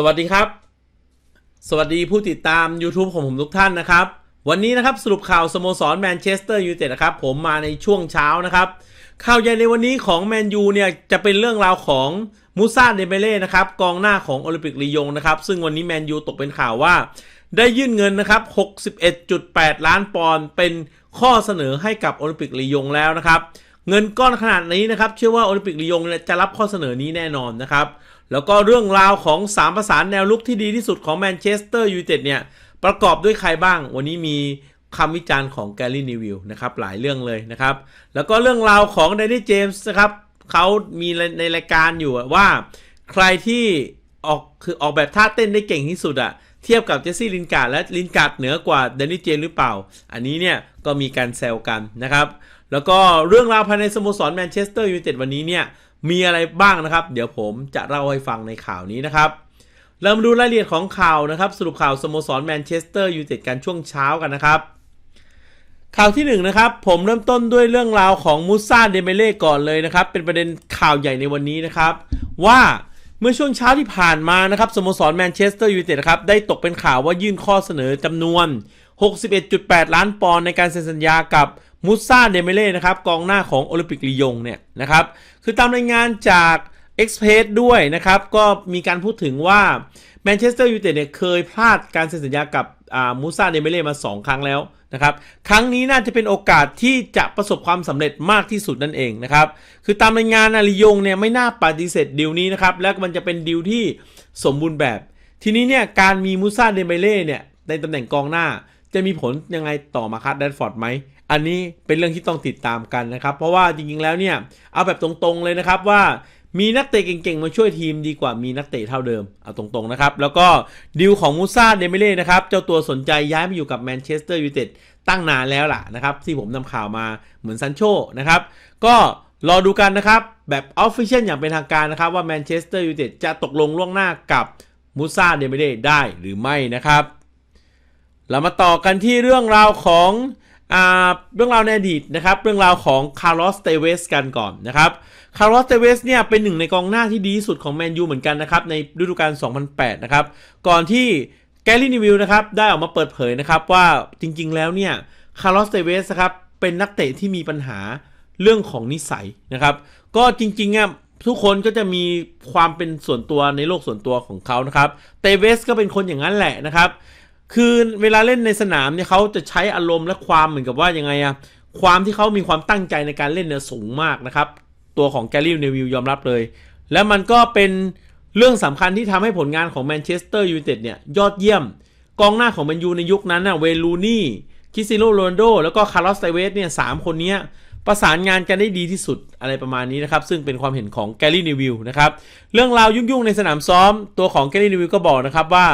สวัสดีครับ สวัสดีผู้ติดตาม YouTube ของผมทุกท่านนะครับ วันนี้นะครับสรุปข่าวสโมสรแมนเชสเตอร์ยูไนเต็ดนะครับ ผมมาในช่วงเช้านะครับ ข่าวใหญ่ในวันนี้ของแมนยูเนี่ยจะเป็นเรื่องราวของมูซาเดเบเล่นะครับกองหน้าของโอลิมปิกลียงนะครับ ซึ่งวันนี้แมนยูตกเป็นข่าวว่า ได้ยื่นเงินนะครับ 61.8 ล้านปอนด์เป็นข้อเสนอให้กับโอลิมปิกลียงแล้วนะครับ เงินก้อนขนาดนี้นะครับเชื่อว่าโอลิมปิกลียงจะรับข้อเสนอนี้แน่นอนนะครับ แล้วก็เรื่องราวของ 3 ประสานแนวลุกที่ดีที่สุดของแมนเชสเตอร์ยูไนเต็ดเนี่ยประกอบด้วยใครบ้าง วันนี้มีคำวิจารณ์ของแกลลี่นิวิลนะครับหลายเรื่องเลยนะครับ แล้วก็เรื่องราวของเดนนี่เจมส์นะครับเขามีในรายการอยู่ว่าใครที่ออกคือออกแบบท่าเต้นได้เก่งที่สุดอะเทียบกับเจสซี่ลินการ์ดและลินการ์ดเหนือกว่าเดนนี่เจมส์หรือเปล่า อันนี้เนี่ยก็มีการแซวกันนะครับ แล้วก็เรื่องราวภายในสโมสรแมนเชสเตอร์ยูไนเต็ดวันนี้เนี่ย มีอะไรบ้างนะครับ เดี๋ยวผมจะเล่าให้ฟังในข่าวนี้นะครับเรามาดูรายละเอียดของข่าวนะครับ สรุปข่าวสโมสรแมนเชสเตอร์ยูไนเต็ดกันช่วงเช้ากันนะครับข่าวที่1นนะครับผมเริ่มต้นด้วยเรื่องราวของมูซาเดเมเล่ก่อนเลยนะครับ เป็นประเด็นข่าวใหญ่ในวันนี้นะครับ ว่าเมื่อช่วงเช้าที่ผ่านมานะครับสโมสรแมนเชสเตอร์ยูไนเต็ดครับได้ตกเป็นข่าวว่ายื่นข้อเสนอจำนวน 61.8 ล้านปอนด์ในการเซ็นสัญญากับ มูซาเดเมเล่นะครับกองหน้าของโอลิมปิกลียงเนี่ยนะครับคือตามรายงานจาก e x p r e s s ด้วยนะครับ ก็มีการพูดถึงว่าแมนเชสเตอร์ยูไนเต็ดเนี่ยเคยพลาดการเซ็นสัญญากับมูซาเดเมเล่มา 2 ครั้งแล้วนะครับ ครั้งนี้น่าจะเป็นโอกาสที่จะประสบความสำเร็จมากที่สุดนั่นเองนะครับ คือตามรายงานนาลียงเนี่ยไม่น่าปฏิเสธดีลนี้นะครับ แล้วมันจะเป็นดีลที่สมบูรณ์แบบ ทีนี้เนี่ยการมีมูซาเดเมเล่เนี่ยในตำแหน่งกองหน้า จะมีผลยังไงต่อมาคัสแดนฟอร์ดไหม อันนี้เป็นเรื่องที่ต้องติดตามกันนะครับ เพราะว่าจริงๆแล้วเนี่ย เอาแบบตรงๆเลยนะครับว่ามีนักเตะเก่งๆ มาช่วยทีมดีกว่ามีนักเตะเท่าเดิม เอาตรงๆนะครับ แล้วก็ดีลของมูซาเดเมเล่นะครับ เจ้าตัวสนใจย้ายมาอยู่กับแมนเชสเตอร์ยูไนเต็ดตั้งนานแล้วล่ะนะครับ ที่ผมนำข่าวมาเหมือนซันโชนะครับ ก็รอดูกันนะครับ แบบออฟฟิเชียลอย่างเป็นทางการนะครับ ว่าแมนเชสเตอร์ยูไนเต็ดจะตกลงล่วงหน้ากับมูซาเดเมเล่ได้หรือไม่นะครับ เรามาต่อกันที่เรื่องราวของ เรื่องราวในอดีตนะครับ เรื่องราวของคาร์ลอสเตเวสกันก่อนนะครับคาร์ลอสเตเวสเนี่ยเป็นหนึ่งในกองหน้าที่ดีที่สุดของแมนยูเหมือนกันนะครับ ในฤดูกาล 2008 นะครับ ก่อนที่แกลลี่นิวิลนะครับ ได้ออกมาเปิดเผยนะครับว่าจริงๆ แล้วเนี่ยคาร์ลอสเตเวสครับเป็นนักเตะที่มีปัญหาเรื่องของนิสัยนะครับ ก็จริงๆอะทุกคนก็จะมีความเป็นส่วนตัวในโลกส่วนตัวของเขานะครับ เตเวสก็เป็นคนอย่างนั้นแหละนะครับ คือเวลาเล่นในสนามเนี่ยเขาจะใช้อารมณ์และความเหมือนกับว่ายังไงอะความที่เขามีความตั้งใจในการเล่นเนี่ยสูงมากนะครับ ตัวของแกลลี่เนวิลยอมรับเลย แล้วมันก็เป็นเรื่องสำคัญที่ทำให้ผลงานของแมนเชสเตอร์ยูไนเต็ดเนี่ยยอดเยี่ยม กองหน้าของแมนยูในยุคนั้นน่ะเวลูนี่คิซิโนโรนโดแล้วก็คาร์ลอสไตเวสเนี่ยสามคนนี้ประสานงานกันได้ดีที่สุดอะไรประมาณนี้นะครับ ซึ่งเป็นความเห็นของแกลลี่เนวิลนะครับ เรื่องราวยุ่งๆในสนามซ้อมตัวของแกลลี่เนวิลก็บอกนะครับว่า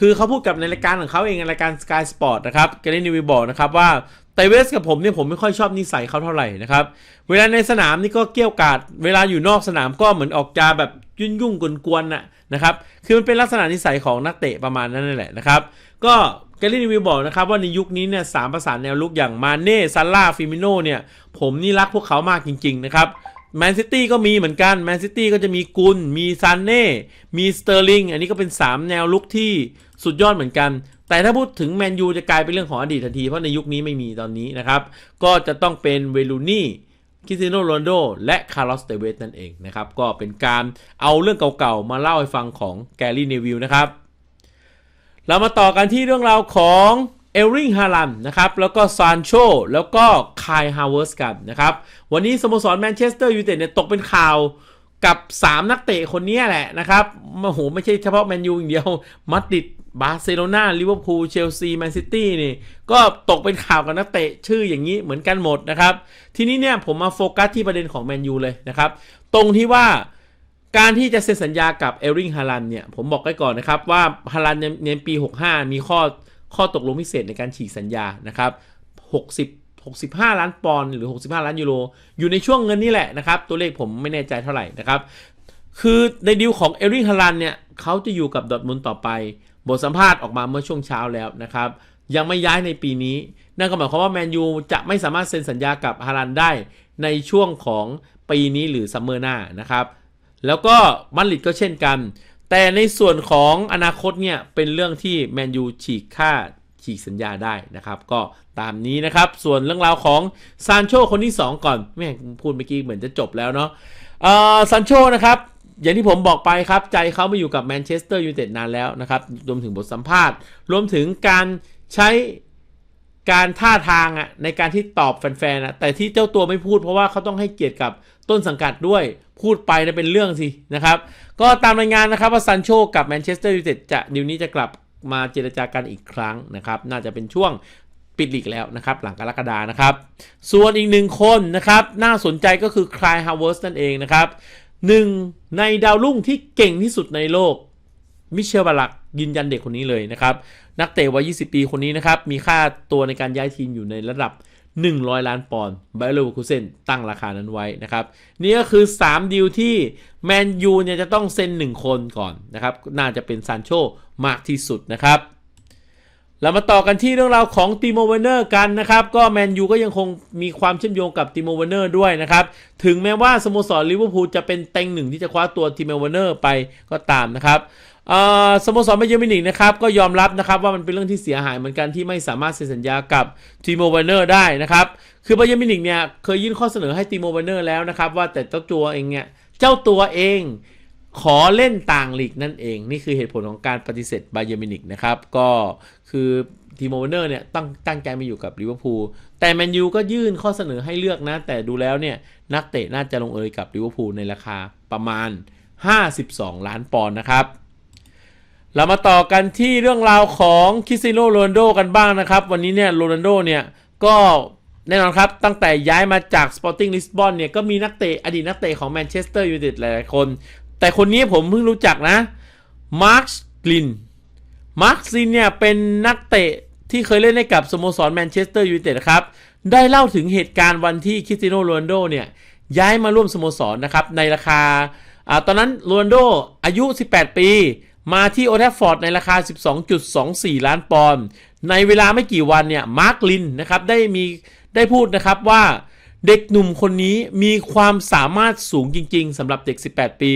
คือเขาพูดกับในรายการของเขาเองในรายการ Sky Sport นะครับแกลลี่นิวิบอกนะครับว่าไตเวสกับผมเนี่ยผมไม่ค่อยชอบนิสัยเขาเท่าไหร่นะครับ เวลาในสนามนี่ก็เกี้ยวกาด เวลาอยู่นอกสนามก็เหมือนออกจาแบบยุ่งยุ่งกวนๆน่ะนะครับ คือมันเป็นลักษณะนิสัยของนักเตะประมาณนั้นนั่นแหละนะครับ ก็แกลลี่นิวิบอกนะครับว่าในยุคนี้เนี่ยสามประสานแนวลุกอย่างมาเน่ซาร่าฟิมิโนเนี่ยผมนี่รักพวกเขามากจริงๆนะครับ แมนซิตี้ก็มีเหมือนกันแมนซิตี้ก็จะมีกุล มีซานเน่ มีสเตอร์ลิง อันนี้ก็เป็น 3 แนวลุกที่สุดยอดเหมือนกัน แต่ถ้าพูดถึงแมนยูจะกลายเป็นเรื่องของอดีตทันที เพราะในยุคนี้ไม่มีตอนนี้นะครับ ก็จะต้องเป็นเวลูนี่คริสเตียโนโรนโดและคาร์ลอสเตเวสนั่นเองนะครับ ก็เป็นการเอาเรื่องเก่าๆ มาเล่าให้ฟังของแกลลี่เนวิลนะครับ เรามาต่อกันที่เรื่องราวของ เอลริงฮาลันนะครับแล้วก็ซานโชแล้วก็คายฮาวเวิร์สกันนะครับวันนี้สโมสรแมนเชสเตอร์ยูไนเต็ดเนี่ยตกเป็นข่าวกับ 3 นักเตะคนนี้แหละนะครับโอ้โหไม่ใช่เฉพาะแมนยูอย่างเดียวมาดริดบาร์เซโลนาลิเวอร์พูลเชลซีแมนซิตี้นี่ก็ตกเป็นข่าวกับนักเตะชื่ออย่างนี้เหมือนกันหมดนะครับ ทีนี้เนี่ยผมมาโฟกัสที่ประเด็นของแมนยูเลยนะครับ ตรงที่ว่าการที่จะเซ็นสัญญากับเอลริงฮาลันเนี่ย ผมบอกไว้ก่อนนะครับว่าฮาลันในปี 65 มีข้อ ข้อตกลงพิเศษในการฉีกสัญญานะครับ60 65 ล้านปอนด์หรือ 65 ล้านยูโร อยู่ในช่วงเงินนี่แหละนะครับ ตัวเลขผมไม่แน่ใจเท่าไหร่นะครับ คือในดีลของเอริงฮาลันเนี่ยเขาจะอยู่กับดอทมุนต่อไป บทสัมภาษณ์ออกมาเมื่อช่วงเช้าแล้วนะครับ ยังไม่ย้ายในปีนี้ นั่นก็หมายความว่าแมนยูจะไม่สามารถเซ็นสัญญากับฮาลันได้ในช่วงของปีนี้หรือซัมเมอร์หน้านะครับ แล้วก็มาดริดก็เช่นกัน แต่ในส่วนของอนาคตเนี่ยเป็นเรื่องที่แมนยูฉีกค่าฉีกสัญญาได้นะครับ ก็ตามนี้นะครับ ส่วนเรื่องราวของซานโชคนที่ 2 ก่อนแม่พูดเมื่อกี้เหมือนจะจบแล้วเนาะอ่อซานโชนะครับอย่างที่ผมบอกไปครับ ใจเขามาอยู่กับแมนเชสเตอร์ยูไนเต็ดนานแล้วนะครับ รวมถึงบทสัมภาษณ์ รวมถึงการใช้ การท่าทางอะในการที่ตอบแฟนๆอะแต่ที่เจ้าตัวไม่พูดเพราะว่าเขาต้องให้เกียรติกับต้นสังกัดด้วย พูดไปนะเป็นเรื่องสินะครับ ก็ตามรายงานนะครับว่าซันโชกับแมนเชสเตอร์ยูไนเต็ดจะดิวนี้จะกลับมาเจรจากันอีกครั้งนะครับ น่าจะเป็นช่วงปิดลีกแล้วนะครับ หลังกรกฎานะครับ ส่วนอีกหนึ่งคนนะครับ น่าสนใจก็คือคลายฮาวเวิร์สนั่นเองนะครับหนึ่งในดาวรุ่งที่เก่งที่สุดในโลก มิเชลบาลักยืนยันเด็กคนนี้เลยนะครับ นักเตะวัย 20 ปีคนนี้นะครับ มีค่าตัวในการย้ายทีมอยู่ในระดับ 100 ล้านปอนด์ไบเลอร์คูเซนตั้งราคานั้นไว้นะครับ นี่ก็คือ 3 ดีลที่แมนยูเนี่ยจะต้องเซ็น 1 คนก่อนนะครับ น่าจะเป็นซานโชมากที่สุดนะครับเรามาต่อกันที่เรื่องราวของติโมเวเนอร์กันนะครับ ก็แมนยูก็ยังคงมีความเชื่อมโยงกับติโมเวเนอร์ด้วยนะครับ ถึงแม้ว่าสโมสรลิเวอร์พูลจะเป็นเต็งหนึ่งที่จะคว้าตัวติโมเวเนอร์ไปก็ตามนะครับ สโมสรไบเยอร์มิวนิกนะครับก็ยอมรับนะครับว่ามันเป็นเรื่องที่เสียหายเหมือนกันที่ไม่สามารถเซ็นสัญญากับติโมเวเนอร์ได้นะครับ คือไบเยอร์มิวนิกเนี่ยเคยยื่นข้อเสนอให้ติโมเวเนอร์แล้วนะครับ ว่าแต่เจ้าตัวเองเนี่ยเจ้าตัวเองขอเล่นต่างลีกนั่นเอง นี่คือเหตุผลของการปฏิเสธบาเยอร์มิวนิกนะครับก็คือทีโมเนอร์เนี่ยตั้งตั้งใจมาอยู่กับลิเวอร์พูลแต่แมนยูก็ยื่นข้อเสนอให้เลือกนะ แต่ดูแล้วเนี่ยนักเตะน่าจะลงเอยกับลิเวอร์พูลในราคาประมาณ 52 ล้านปอนด์นะครับ เรามาต่อกันที่เรื่องราวของคริสเตีโนโรนัลโดกันบ้างนะครับ วันนี้เนี่ยโรนัลโดเนี่ยก็แน่นอนครับ ตั้งแต่ย้ายมาจาก Sporting Lisbon เนี่ยก็มีนักเตะอดีตนักเตะของแมนเชสเตอร์ยูไนเต็ดหลายๆคน แต่คนนี้ผมเพิ่งรู้จักนะมาร์คกลินมาร์คซินเนี่ยเป็นนักเตะที่เคยเล่นให้กับสโมสรแมนเชสเตอร์ยูไนเต็ดครับ ได้เล่าถึงเหตุการณ์วันที่คริสตีโนโรนัลโดเนี่ยย้ายมาร่วมสโมสรนะครับในราคาอ่าตอนนั้นโรนัลโดอายุ 18 ปี มาที่โอแทฟฟอร์ดในราคา 12.24 ล้านปอนด์ในเวลาไม่กี่วันเนี่ยมาร์คลินนะครับได้มีได้พูดนะครับว่าเด็กหนุ่มคนนี้มีความสามารถสูงจริง ๆสำหรับเด็ก 18 ปี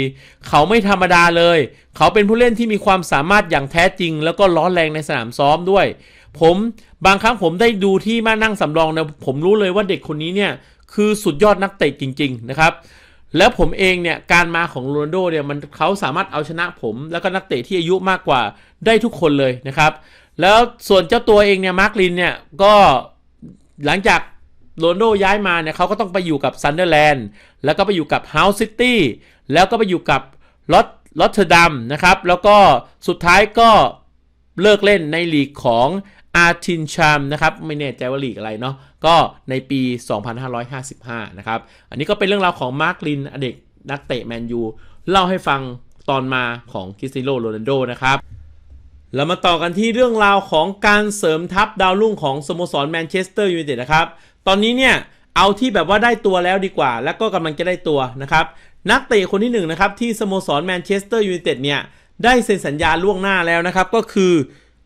เขาไม่ธรรมดาเลย เขาเป็นผู้เล่นที่มีความสามารถอย่างแท้จริง แล้วก็ร้อนแรงในสนามซ้อมด้วย ผมบางครั้งผมได้ดูที่มานั่งสำรองนะผมรู้เลยว่าเด็กคนนี้เนี่ยคือสุดยอดนักเตะจริง ๆ นะครับ แล้วผมเองเนี่ยการมาของโรนลโดเนี่ยมันเขาสามารถเอาชนะผม แล้วก็นักเตะที่อายุมากกว่าได้ทุกคนเลยนะครับ แล้วส่วนเจ้าตัวเองเนี่ยมาร์คลินเนี่ยก็หลังจากโรนลโดย้ายมาเนี่ยเขาก็ต้องไปอยู่กับซันเดอร์แลนด์แล้วก็ไปอยู่กับเฮาส์ซิตี้แล้วก็ไปอยู่กับลอตลอตเทอร์ดัมนะครับ แล้วก็สุดท้ายก็เลิกเล่นในลีกของ อาร์ตินชามนะครับไม่แน่ใจว่าลีกอะไรเนาะก็ในปี 2555 นะครับ อันนี้ก็เป็นเรื่องราวของมาร์คลินอเด็กนักเตะแมนยูเล่าให้ฟังตอนมาของคริสตียโนโรนัลโดนะครับเรามาต่อกันที่เรื่องราวของการเสริมทัพดาวรุ่งของสโมสรแมนเชสเตอร์ยูไนเต็ดนะครับ ตอนนี้เนี่ยเอาที่แบบว่าได้ตัวแล้วดีกว่า แล้วก็กำลังจะได้ตัวนะครับ นักเตะคนที่หนึ่งนะครับที่สโมสรแมนเชสเตอร์ยูไนเต็ดเนี่ยได้เซ็นสัญญาล่วงหน้าแล้วนะครับ ก็คือ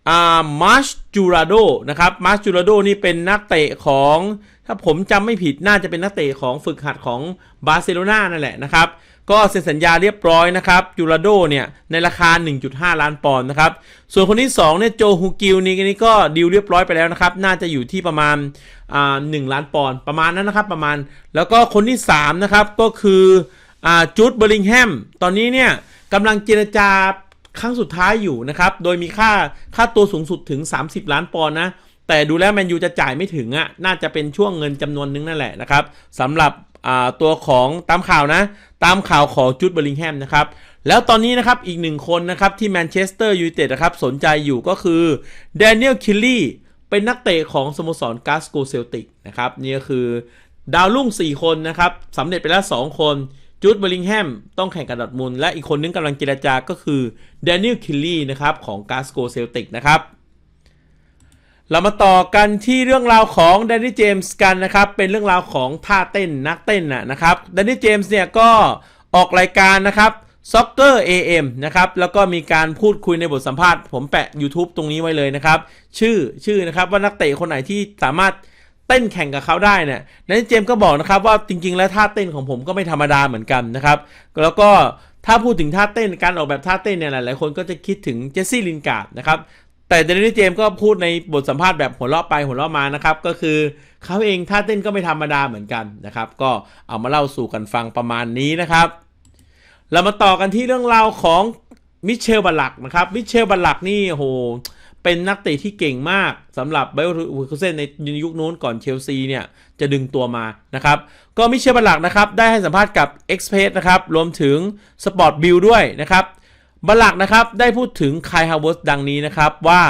อ่ามาร์ชจูราโดนะครับมาร์ชจูราโดนี่เป็นนักเตะของ ถ้าผมจำไม่ผิดน่าจะเป็นนักเตะของฝึกหัดของบาร์เซโลนานั่นแหละนะครับ ก็เซ็นสัญญาเรียบร้อยนะครับจูราโดเนี่ยในราคา 1.5 ล้านปอนด์นะครับ ส่วนคนที่2เนี่ยโจฮูกิลนี่นี่ก็ดีลเรียบร้อยไปแล้วนะครับ น่าจะอยู่ที่ประมาณอ่าหล้านปอนด์ประมาณนั้นนะครับประมาณ แล้วก็คนที่3นะครับก็คืออ่าจูดเบอร์ลิงแฮมตอนนี้เนี่ยกำลังเจรจา ครั้งสุดท้ายอยู่นะครับ โดยมีค่าค่าตัวสูงสุดถึง 30 ล้านปอนด์นะ แต่ดูแล้วแมนยูจะจ่ายไม่ถึงอะ่ะ น่าจะเป็นช่วงเงินจำนวนนึงนั่นแหละนะครับสำหรับตัวของตามข่าวนะ ตามข่าวของจูดเบอร์ลิงแฮมนะครับ แล้วตอนนี้นะครับอีกหนึ่งคนนะครับที่แมนเชสเตอร์ยูไนเต็ดนะครับสนใจอยู่ก็คือแดเนียลคิลลี่เป็นนักเตะของสโมสรกาสโกเซลติกนะครับนี่ก็คือดาวรุ่ง 4 คนนะครับสำเร็จไปแล้ว 2 คน จูดเบอร์ลิงแฮมต้องแข่งกับดอทมุลและอีกคนนึงกำลังเจรจาก็คือแดเนียลคิลลี่นะครับของกาสโกเซลติกนะครับเรามาต่อกันที่เรื่องราวของแดนนี่เจมส์กันนะครับ เป็นเรื่องราวของท่าเต้นนักเต้นนะครับแดนนี่เจมส์เนี่ยก็ออกรายการนะครับ Soccer AM นะครับ แล้วก็มีการพูดคุยในบทสัมภาษณ์ ผมแปะ YouTube ตรงนี้ไว้เลยนะครับ ชื่อชื่อนะครับว่านักเตะคนไหนที่สามารถ เต้นแข่งกับเขาได้เนี่ยนั้นเจมส์ก็บอกนะครับว่าจริง ๆ แล้วท่าเต้นของผมก็ไม่ธรรมดาเหมือนกันนะครับแล้วก็ถ้าพูดถึงท่าเต้นการออกแบบท่าเต้นเนี่ยหลายๆคนก็จะคิดถึงเจสซี่ลินการ์ดนะครับแต่เดนนี่เจมส์ก็พูดในบทสัมภาษณ์แบบหัวเราะไปหัวเราะมานะครับก็คือเขาเองท่าเต้นก็ไม่ธรรมดาเหมือนกันนะครับก็เอามาเล่าสู่กันฟังประมาณนี้นะครับ เรามาต่อกันที่เรื่องราวของมิเชลบัลลักนะครับมิเชลบัลลักนี่โห เป็นนักเตะที่เก่งมากสำหรับไบโอรูคเซนในยุคนู้นก่อนเชลซีเนี่ย จะดึงตัวมานะครับ ก็มิเชลบัลลักนะครับ ได้ให้สัมภาษณ์กับ e x p r e s s นะครับ รวมถึง Sport b i l l ด้วยนะครับบัลลักนะครับ ได้พูดถึงคายฮาวเวิร์สดังนี้นะครับ ว่า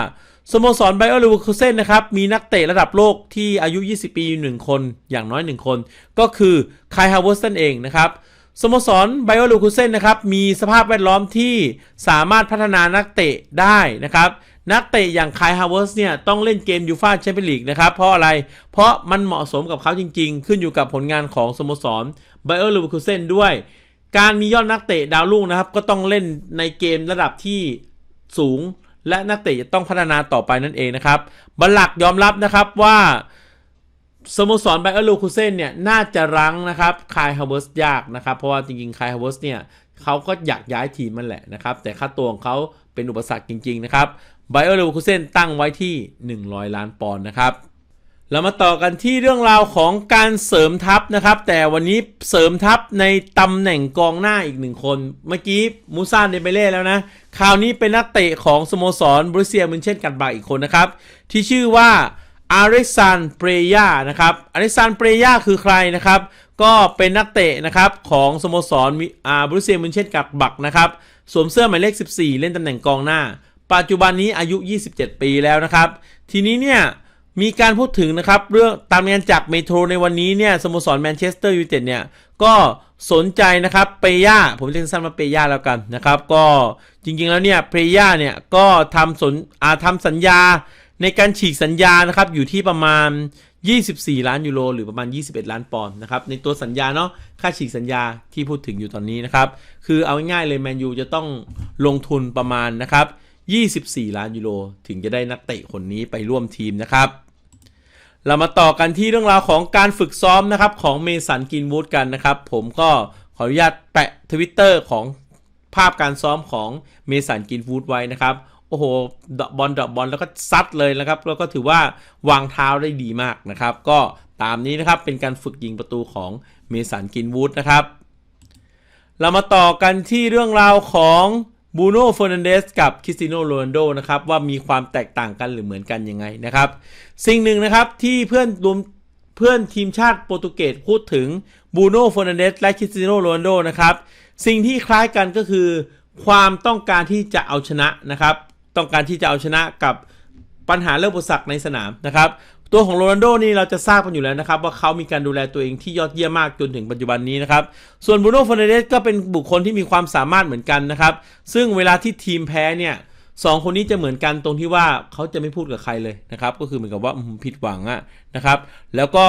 สโมสรไบโอลูคุเซนนะครับ มีนักเตะระดับโลกที่อายุ 20 ปีอยู่หนึ่งคนอย่างน้อย 1 คน ก็คือคายฮาวเวิร์สนั่นเองนะครับสโมสรไบโอลูคุเซนนะครับ มีสภาพแวดล้อมที่สามารถพัฒนานักเตะได้นะครับ นักเตะอย่างคายฮาวเวิร์สเนี่ยต้องเล่นเกมยูฟาแชมเปี้ยนลีกนะครับ เพราะอะไร เพราะมันเหมาะสมกับเขาจริงๆ ขึ้นอยู่กับผลงานของสโมสรไบโอลูคุเซนด้วย การมียอดนักเตะดาวรุ่งนะครับ ก็ต้องเล่นในเกมระดับที่สูง และนักเตะจะต้องพัฒนาต่อไปนั่นเองนะครับบัลลักยอมรับนะครับว่าสโมสรไบเออร์ลูคูเซนเนี่ยน่าจะรั้งนะครับคายฮาวเวิร์สยากนะครับ เพราะว่าจริงๆคายฮาวเวิร์สเนี่ยเขาก็อยากย้ายทีมมันแหละนะครับ แต่ค่าตัวของเขาเป็นอุปสรรคจริง ๆ นะครับ ไบเออร์ลูคูเซนตั้งไว้ที่ 100 ล้านปอนด์นะครับเรามาต่อกันที่เรื่องราวของการเสริมทัพนะครับ แต่วันนี้เสริมทัพในตำแหน่งกองหน้าอีกหนึ่งคน เมื่อกี้มูซาเดเบเล่แล้วนะ คราวนี้เป็นนักเตะของสโมสรบรูเซียมินเช่นกันบาอีกคนนะครับ ที่ชื่อว่าอาริซานเปรยานะครับอาริซานเปรยาคือใครนะครับ ก็เป็นนักเตะนะครับของสโมสรอาบรูเซียมินเช่นกับบักนะครับสวมเสื้อหมายเลข 14 เล่นตำแหน่งกองหน้า ปัจจุบันนี้อายุ 27 ปีแล้วนะครับ ทีนี้เนี่ยมีการพูดถึงนะครับ เรื่องตามงานจากเมโทรในวันนี้เนี่ยสโมสรแมนเชสเตอร์ยูไนเต็ดเนี่ยก็สนใจนะครับเปย่าผมเรียกสั้นว่าเปย่าแล้วกันนะครับ ก็จริงๆแล้วเนี่ยเปย่าเนี่ยก็ทำสนอาทำสัญญาในการฉีกสัญญานะครับอยู่ที่ประมาณ 24 ล้านยูโรหรือประมาณ 21 ล้านปอนด์นะครับในตัวสัญญาเนาะค่าฉีกสัญญาที่พูดถึงอยู่ตอนนี้นะครับ คือเอาง่ายๆเลยแมนยูจะต้องลงทุนประมาณนะครับ 24 ล้านยูโรถึงจะได้นักเตะคนนี้ไปร่วมทีมนะครับ เรามาต่อกันที่เรื่องราวของการฝึกซ้อมนะครับของเมสันกินวูดกันนะครับ ผมก็ขออนุญาตแปะทวิตเตอร์ของภาพการซ้อมของเมสันกินวูดไว้นะครับโอ้โหดอบอลดอบอลแล้วก็ซัดเลยนะครับ แล้วก็ถือว่าวางเท้าได้ดีมากนะครับ ก็ตามนี้นะครับเป็นการฝึกยิงประตูของเมสันกินวูดนะครับ เรามาต่อกันที่เรื่องราวของ บูโน่เฟอร์นันเดสกับคริสติโนโรนัลโดนะครับว่ามีความแตกต่างกันหรือเหมือนกันยังไงนะครับ สิ่งหนึ่งนะครับที่เพื่อนรวมเพื่อนทีมชาติโปรตุเกสพูดถึงบูโน่เฟอร์นันเดสและคริสติโนโรนัลโดนะครับสิ่งที่คล้ายกันก็คือ ความต้องการที่จะเอาชนะนะครับ ต้องการที่จะเอาชนะกับปัญหาเรื่องอุปสรรคในสนามนะครับ ตัวของโรนัลโดนี่เราจะทราบกันอยู่แล้วนะครับ ว่าเขามีการดูแลตัวเองที่ยอดเยี่ยมมากจนถึงปัจจุบันนี้นะครับ ส่วนบูโน่ฟอนเดสก็เป็นบุคคลที่มีความสามารถเหมือนกันนะครับ ซึ่งเวลาที่ทีมแพ้เนี่ยสองคนนี้จะเหมือนกันตรงที่ว่าเขาจะไม่พูดกับใครเลยนะครับ ก็คือเหมือนกับว่าผิดหวังอะนะครับ แล้วก็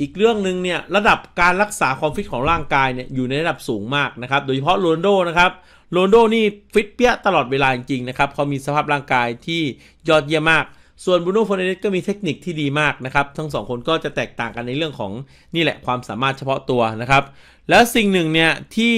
อีกเรื่องหนึ่งเนี่ยระดับการรักษาความฟิตของร่างกายเนี่ยอยู่ในระดับสูงมากนะครับ โดยเฉพาะโรนลโดนะครับโรนลโดนี่ฟิตเปี้ยตลอดเวลาจริงๆนะครับเขามีสภาพร่างกายที่ยอดเยี่ยมมาก ส่วนบรูโน่ฟอร์เนสก็มีเทคนิคที่ดีมากนะครับ ทั้งสองคนก็จะแตกต่างกันในเรื่องของนี่แหละความสามารถเฉพาะตัวนะครับ แล้วสิ่งหนึ่งเนี่ยที่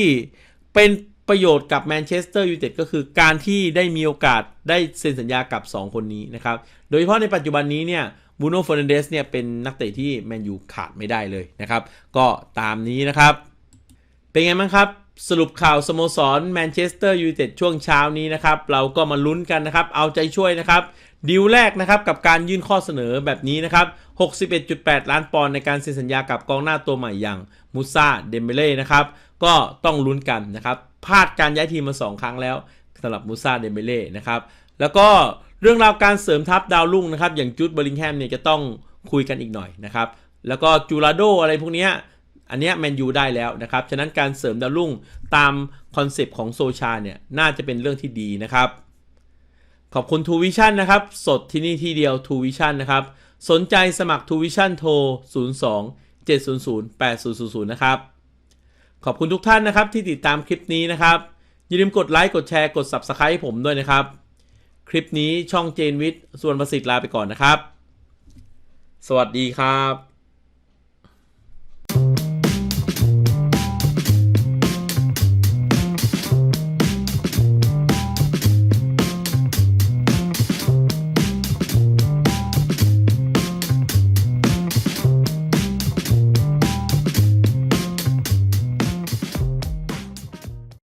เป็นประโยชน์กับแมนเชสเตอร์ยูไนเต็ดก็คือการที่ได้มีโอกาสได้เซ็นสัญญากับ 2 คนนี้นะครับ โดยเฉพาะในปัจจุบันนี้เนี่ยบูโน่ฟอร์นันเดสเนี่ยเป็นนักเตะที่แมนยูขาดไม่ได้เลยนะครับ ก็ตามนี้นะครับ เป็นไงบ้างครับ สรุปข่าวสโมสรแมนเชสเตอร์ยูไนเต็ดช่วงเช้านี้นะครับ เราก็มาลุ้นกันนะครับ เอาใจช่วยนะครับ ดีลแรกนะครับกับการยื่นข้อเสนอแบบนี้นะครับ 61.8 ล้านปอนด์ในการเซ็นสัญญากับกองหน้าตัวใหม่อย่างมูซาเดมเบเล่นะครับ ก็ต้องลุ้นกันนะครับพลาดการย้ายทีมมา 2 ครั้งแล้วสำหรับมูซาเดมเบเล่นะครับ แล้วก็เรื่องราวการเสริมทัพดาวรุ่งนะครับ อย่างจูดเบอริงแฮมเนี่ยจะต้องคุยกันอีกหน่อยนะครับ แล้วก็จูราโดอะไรพวกนี้ อันนี้แมนยูได้แล้วนะครับ ฉะนั้นการเสริมดาวรุ่งตามคอนเซปต์ของโซชาเนี่ย น่าจะเป็นเรื่องที่ดีนะครับ ขอบคุณ True Vision นะครับ สดที่นี่ที่เดียว True Vision นะครับ สนใจสมัคร True Vision โทร 02 700 8000 นะครับ ขอบคุณทุกท่านนะครับที่ติดตามคลิปนี้นะครับ อย่าลืมกดไลค์ กดแชร์ กด Subscribe ให้ผมด้วยนะครับ คลิปนี้ช่องเจนวิทย์ส่วนประสิทธิ์ลาไปก่อนนะครับ สวัสดีครับ